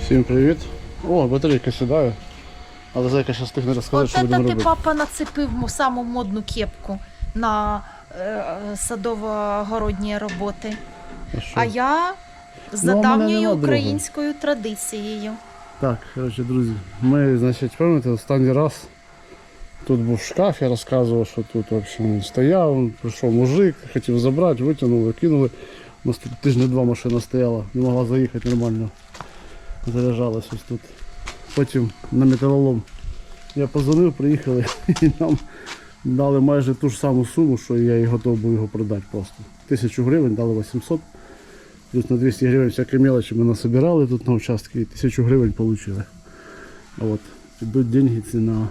Всім привіт. О, батарейка сідає. Але зайка зараз встигне розказати, От що будемо ти папа нацепив саму модну кепку на е, садово-городні роботи. А що? А я за Ну, а в мене давньою українською традицією. Так, коротше, друзі, ми, значить, пам'ятаєте, останній раз тут був шкаф, я розказував, що тут в общем, стояв, прийшов мужик, хотів забрати, витягнули, кинули. У нас тут тижня два машина стояла, не могла заїхати нормально. Заряджалась ось тут. Потім на металолом я позвонив, приїхали і нам дали майже ту ж саму суму, що я і готов був його продати просто. Тисячу гривень дали 800. Плюс на 200 гривень всякі мелочі ми насобирали тут на участки і 1000 гривень отримали. От ідуть деньги ці на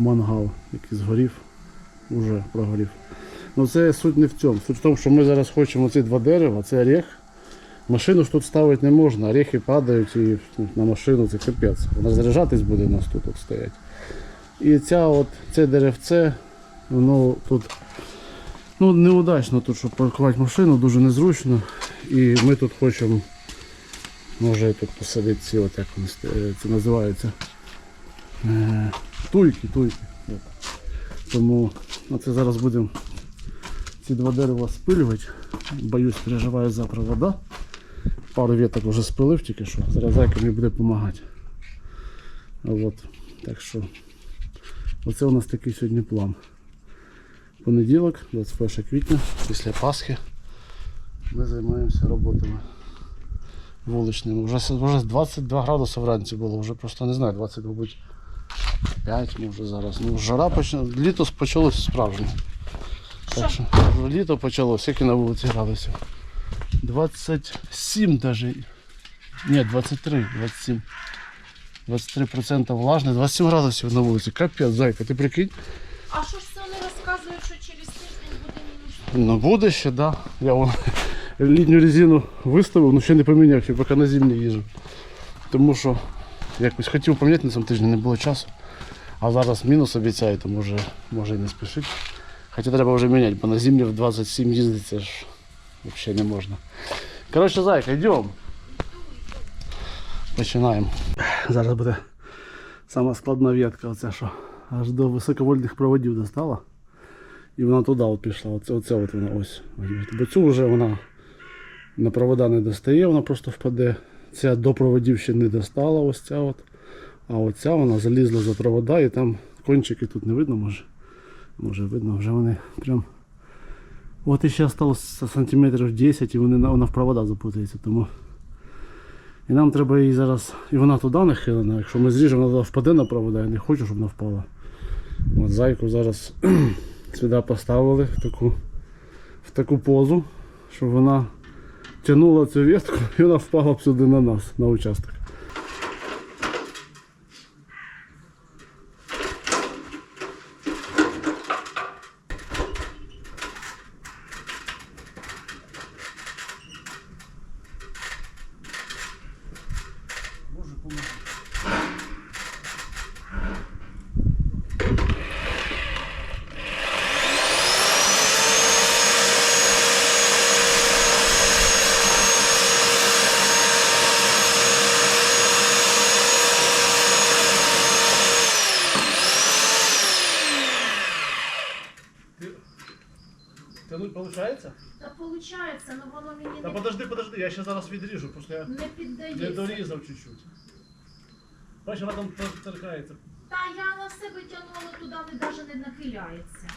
мангал, який згорів, уже прогорів. Ну це суть не в цьому. Суть в тому, що ми зараз хочемо ці два дерева, це орех. Машину ж тут ставити не можна, орехи падають і на машину це капець. Вона заряджатись буде у нас тут от стоять. І ця от, це деревце, воно тут Ну, неудачно тут, щоб паркувати машину, дуже незручно. І ми тут хочемо, може тут посадити ці, от як вони це називається. Туйки, туйки. Тому ну, це зараз будемо ці два дерева спилювати. Боюсь, переживаю за провода. Пару веток вже спилив тільки що. Зараз зайка мені буде допомагати. От. Так що оце у нас такий сьогодні план. Понеділок, 21 квітня, після Пасхи, ми займаємося роботами вуличними. Вже, вже 22 градуси вранці було, вже просто не знаю, 20, мабуть, 5 може зараз. Ну, жара почала, літо почалося справжнє. Так що літо почалося, скільки на вулиці градусів. 27 навіть. Ні, 23, 27. 23% влажне, 27 градусів на вулиці. Капець, зайка, ти прикинь? А що ж це вони розказують, що через тиждень буде мінус? Ну буде ще, да. Я вон літню резину виставив, ну ще не поміняв, ще поки на зимні їжджу. Тому що якось хотів поміняти на цьому тижні, не було часу. А зараз мінус обіцяє, то може, може і не спішить. Хоча треба вже міняти, бо на зимні в 27 їздити це ж взагалі не можна. Коротше, зайка, йдемо. Починаємо. Зараз буде сама складна ветка, оця що аж до високовольтних проводів достала. І вона туди от пішла. Оце, оце от вона ось. Бо цю вже вона на провода не достає, вона просто впаде. Ця до проводів ще не достала, ось ця от. А оця вона залізла за провода і там кончики тут не видно, може. Може видно, вже вони прям. От іще залишилося сантиметрів 10 і вони, вона в провода запутається. Тому. І нам треба її зараз. І вона туди нахилена. Якщо ми зріжемо, вона впаде на провода, я не хочу, щоб вона впала. От зайку зараз сюди поставили в таку, в таку позу, щоб вона тягнула цю ветку і вона впала б сюди на нас, на участок. Тянуть виходить? Та виходить, воно мені Та подожди, подожди, я ще зараз відріжу, просто я не не піддається. дорізав чуть-чуть. Бачиш, вона там тор- торкається. Та я на себе тягнула туди, не навіть не нахиляється.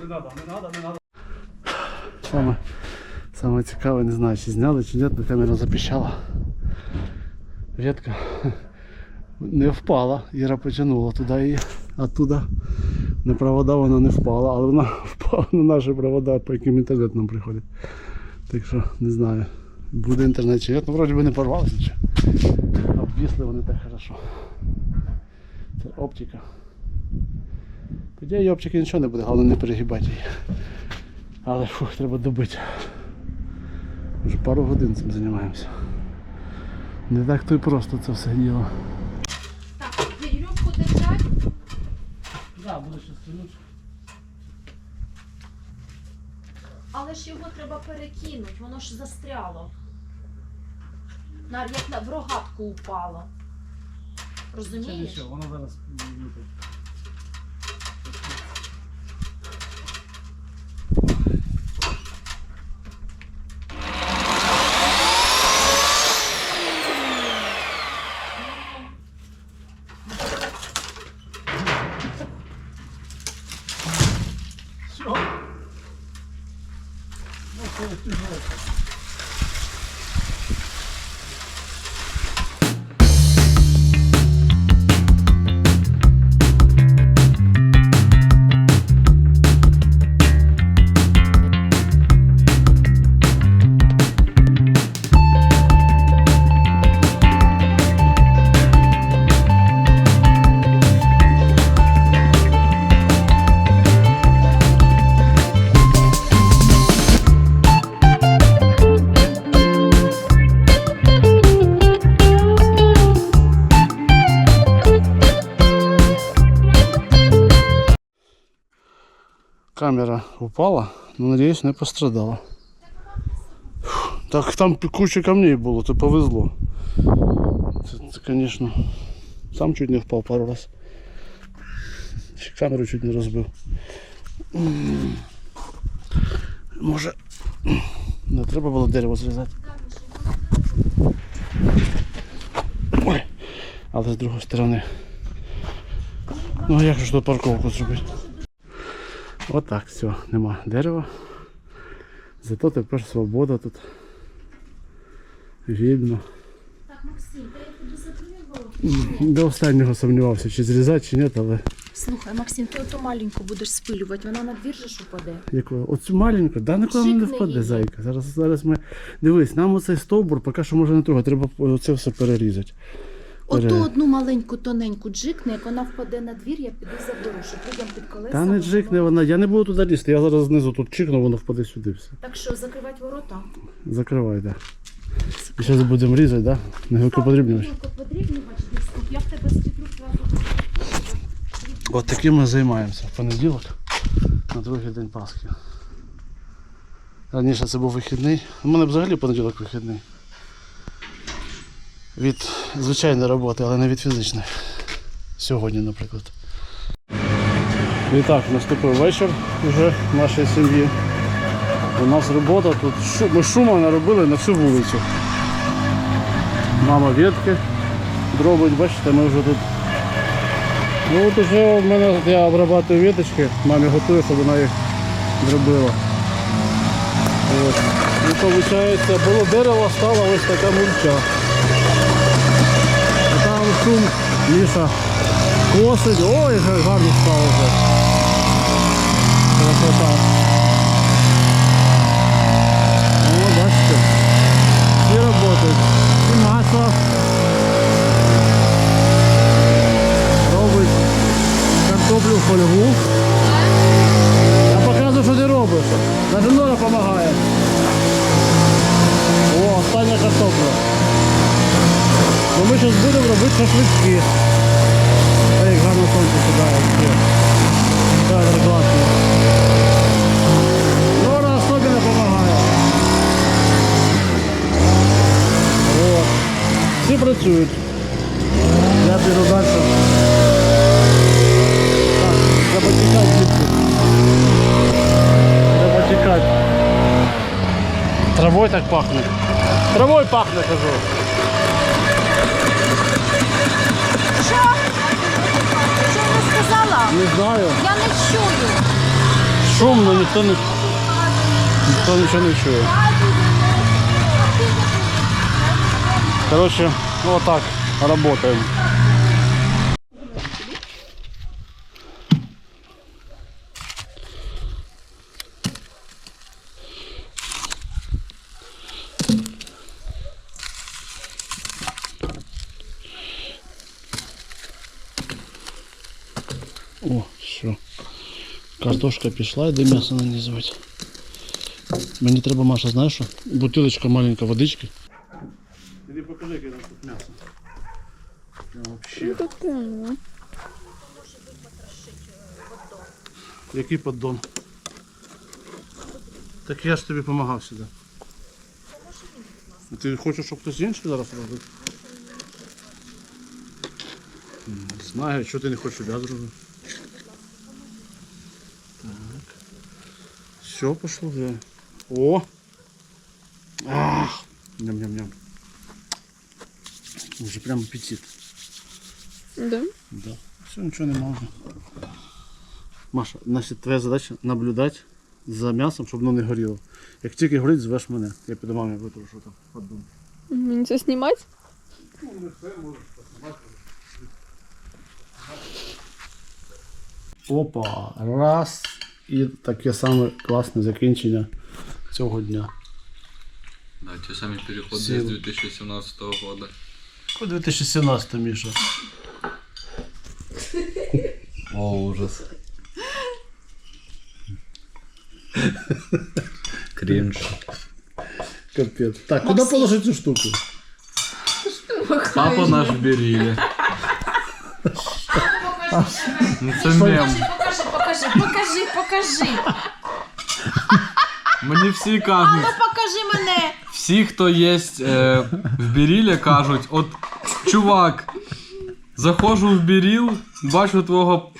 Не надо. Саме, саме цікаве, не знаю, чи зняли, чи ні, але камера запіщала. Ветка. Не впала. Іра потягнула туди її. Оттуда на провода вона не впала, але вона впала на наші провода, по яким інтернет нам приходить. Так що не знаю. Буде інтернет чи ні. Ну, вроді би не порвалося нічого. Обвісли вони так хорошо. Це оптика. По ідеї оптики нічого не буде, головне не перегибати її. Але фух, треба добити. Вже пару годин цим займаємося. Не так то й просто це все діло. Так, вірьовку держать. Да, буде ще стрілючка. Але ж його треба перекинути, воно ж застряло. Як на, в рогатку упало. Це нічого, воно зараз вліпить. Камера упала, но надеюсь, не пострадала. Так там куча камней було, то повезло. Це, це, конечно, сам чуть не впав пару раз. Камеру чуть не розбив. М. Може, не треба було дерево зрізати. Ой, але з другої сторони. Ну а як же тут парковку зробити? Отак, все, нема дерева. Зато тепер свобода тут. Вільно. Так, Максим, я тобі. До останнього сумнівався, чи зрізати, чи ні, але Слухай, Максим, ти оту маленьку будеш спилювати, вона на двір же ж упаде. яку? Оцю маленьку, да ніколи вона не впаде, її. зайка. Зараз, зараз ми. Дивись, нам оцей стовбур поки що може не трогати, треба оце все перерізати. Оту одну маленьку тоненьку джикне, як вона впаде на двір, я піду заберу, щоб людям під колеса. Та не джикне вона, я не буду туди лізти, я зараз знизу тут чикну, воно впаде сюди все. Так що, закривати ворота? Закривай, так. Да. І зараз будемо різати, так? Да? Не? Гілку десь Я в тебе зразу. От таким ми займаємося в понеділок, на другий день Пасхи. Раніше це був вихідний. У мене взагалі понеділок вихідний. Від звичайної роботи, але не від фізичної. Сьогодні, наприклад. І так, наступив вечір вже в нашій сім'ї. У нас робота тут. Ми шуму наробили на всю вулицю. Мама ветки дробить, бачите, ми вже тут Ну от уже в мене я обрабатую веточки, мамі готую, щоб вона їх зробила. От. І виходить, було дерево, стала ось така мульча. Шум Міша косить. Ой, гарно ми зараз будемо робити шашлички. Та як гарно сонце сідає. Так, класно. Нора особливо допомагає. От. Всі працюють. Я піду далі. Так, треба тікати звідси. Треба тікати. Травою так пахне. Травою пахне, кажу. Сказала? Не знаю. Я не чую. Шумно, ніхто не. Ніхто нічого не чує. Коротше, ну отак, работаем. О, все. Картошка пішла, йде м'ясо нанизувати. Мені треба, Маша, знаєш що? Бутилочка маленька водички. Іди покажи, яке там тут м'ясо. Вообще. Який поддон? Так я ж тобі допомагав сюди. Ти хочеш, щоб хтось інший зараз робив? Не знаю, що ти не хочеш, я зробив. Все пошло вже. О! Ах! Ням-ням-ням. Уже прям аппетит. Да? Да. Все, нічого не можна. Маша, значить, твоя задача наблюдати за м'ясом, щоб воно не горіло. Як тільки горить, звеш мене. Я піду мамі що там подумаю. Мені це знімати? Опа, раз. І таке саме класне закінчення цього дня. Да, те самый переход Сил. с 2017 года. У 2017 Міша. О, ужас. Кринж. Капець. Так, куди положити цю штуку? Папа наш берили. Ну це мем. Покажи, покажи, покажи. Мені всі кажуть, Покажи мене. всі, хто є е, в Бірілі, кажуть, от чувак, заходжу в Біріл, бачу твого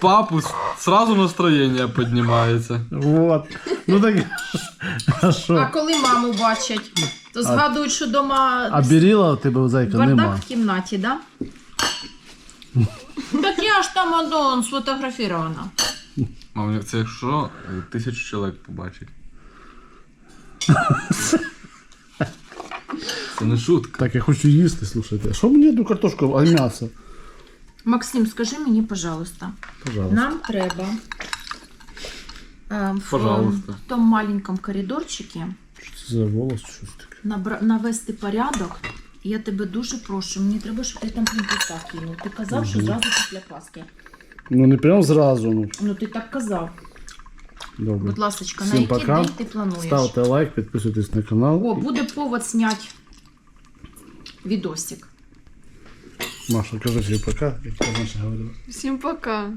папу, с- сразу настроєння піднімається. Вот. Ну так. А А що? коли маму бачать, то згадують, що вдома А біріла у тебе зайка бардак нема. в кімнаті, да? Я ж там Адон сфотографірована. Мам, як це якщо е, тисячу чоловік побачить. Це не шутка. Так, я хочу їсти, слушайте. А що мені одну картошку, а м'ясо? Максим, скажи мені, пожалуйста, Пожалуйста. нам треба е, в, Пожалуйста. в тому маленькому коридорчику Що це за волос, щось таке? набра- навести порядок. Я тебе дуже прошу, мені треба, щоб ти там плінтуса кинув. Ти казав, що зразу після Пасхи. Ну не прям зразу, ну. Ну ти так казав. Добре. Будь ласка, на Всім який пока. день ти плануєш? Ставте лайк, підписуйтесь на канал. О, буде повод зняти відосик. Маша, кажи всім пока, як я раніше говорила. Всім пока.